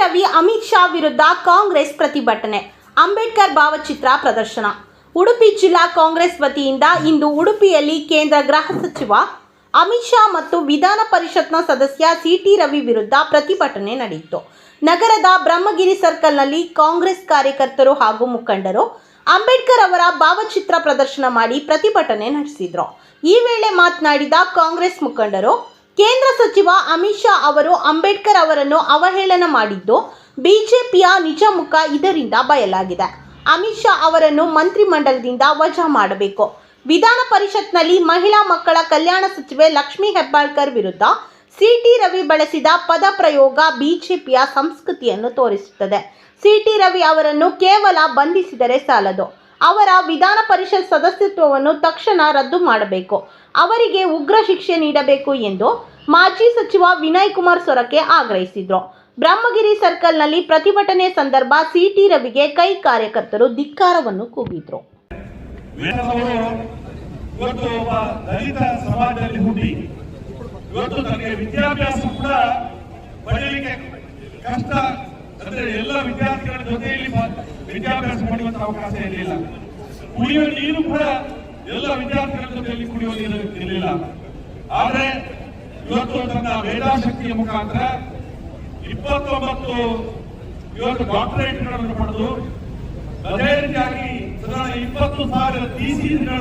ವಿರುದ್ಧ ಕಾಂಗ್ರೆಸ್ ಪ್ರತಿಭಟನೆ. ಅಂಬೇಡ್ಕರ್ ಭಾವಚಿತ್ರ ಪ್ರದರ್ಶನ. ಉಡುಪಿ ಜಿಲ್ಲಾ ಕಾಂಗ್ರೆಸ್ ವತಿಯಿಂದ ಇಂದು ಉಡುಪಿಯಲ್ಲಿ ಕೇಂದ್ರ ಗೃಹ ಸಚಿವ ಅಮಿತ್ ಶಾ ಮತ್ತು ವಿಧಾನ ಪರಿಷತ್ನ ಸದಸ್ಯ ಸಿಟಿ ರವಿ ವಿರುದ್ಧ ಪ್ರತಿಭಟನೆ ನಡೆಯಿತು. ನಗರದ ಬ್ರಹ್ಮಗಿರಿ ಸರ್ಕಲ್ನಲ್ಲಿ ಕಾಂಗ್ರೆಸ್ ಕಾರ್ಯಕರ್ತರು ಹಾಗೂ ಮುಖಂಡರು ಅಂಬೇಡ್ಕರ್ ಅವರ ಭಾವಚಿತ್ರ ಪ್ರದರ್ಶನ ಮಾಡಿ ಪ್ರತಿಭಟನೆ ನಡೆಸಿದರು. ಈ ವೇಳೆ ಮಾತನಾಡಿದ ಕಾಂಗ್ರೆಸ್ ಮುಖಂಡರು ಕೇಂದ್ರ ಸಚಿವ ಅಮಿತ್ ಶಾ ಅವರು ಅಂಬೇಡ್ಕರ್ ಅವರನ್ನು ಅವಹೇಳನ ಮಾಡಿದ್ದು ಬಿಜೆಪಿಯ ನಿಜ ಮುಖ ಇದರಿಂದ ಬಯಲಾಗಿದೆ. ಅಮಿತ್ ಶಾ ಅವರನ್ನು ಮಂತ್ರಿಮಂಡಲದಿಂದ ವಜಾ ಮಾಡಬೇಕು. ವಿಧಾನ ಪರಿಷತ್ನಲ್ಲಿ ಮಹಿಳಾ ಮಕ್ಕಳ ಕಲ್ಯಾಣ ಸಚಿವೆ ಲಕ್ಷ್ಮೀ ಹೆಬ್ಬಾಳ್ಕರ್ ವಿರುದ್ಧ ಸಿಟಿ ರವಿ ಬಳಸಿದ ಪದ ಪ್ರಯೋಗ ಬಿಜೆಪಿಯ ಸಂಸ್ಕೃತಿಯನ್ನು ತೋರಿಸುತ್ತದೆ. ಸಿಟಿ ರವಿ ಅವರನ್ನು ಕೇವಲ ಬಂಧಿಸಿದರೆ ಸಾಲದು. ಅವರ ವಿಧಾನ ಪರಿಷತ್ ಸದಸ್ಯತ್ವವನ್ನು ತಕ್ಷಣ ರದ್ದು ಮಾಡಬೇಕು. ಅವರಿಗೆ ಉಗ್ರ ಶಿಕ್ಷೆ ನೀಡಬೇಕು ಎಂದು ಮಾಜಿ ಸಚಿವ ವಿನಯ್ ಕುಮಾರ್ ಸೊರಕೆ ಆಗ್ರಹಿಸಿದ್ರು. ಬ್ರಹ್ಮಗಿರಿ ಸರ್ಕಲ್ನಲ್ಲಿ ಪ್ರತಿಭಟನೆ ಸಂದರ್ಭ ಸಿಟಿ ರವಿಗೆ ಕೈ ಕಾರ್ಯಕರ್ತರು ಧಿಕ್ಕಾರವನ್ನು ಕೂಗಿದ್ರು. ಕಷ್ಟ. ಅಂದ್ರೆ ಎಲ್ಲ ವಿದ್ಯಾರ್ಥಿಗಳ ಜೊತೆಯಲ್ಲಿ ವಿದ್ಯಾಭ್ಯಾಸ ಮಾಡುವಂತ ಅವಕಾಶ ಇರಲಿಲ್ಲ ಕುಡಿಯುವ ನೀರು ಕೂಡ ಎಲ್ಲ ವಿದ್ಯಾರ್ಥಿಗಳ ಜೊತೆಯಲ್ಲಿ ಕುಡಿಯುವ ನೀರು ಇರಲಿಲ್ಲ. ಆದ್ರೆ ಇವತ್ತು ತನ್ನ ವೇದಾಶಕ್ತಿಯ ಮುಖಾಂತರ ಇಪ್ಪತ್ತೊಂಬತ್ತು ಇವತ್ತು ಡಾಕ್ಟರೇಟ್ಗಳನ್ನು ಪಡೆದು, ಅದೇ ರೀತಿಯಾಗಿ ಇಪ್ಪತ್ತು ಸಾವಿರ ತೀಸಿಗಳನ್ನು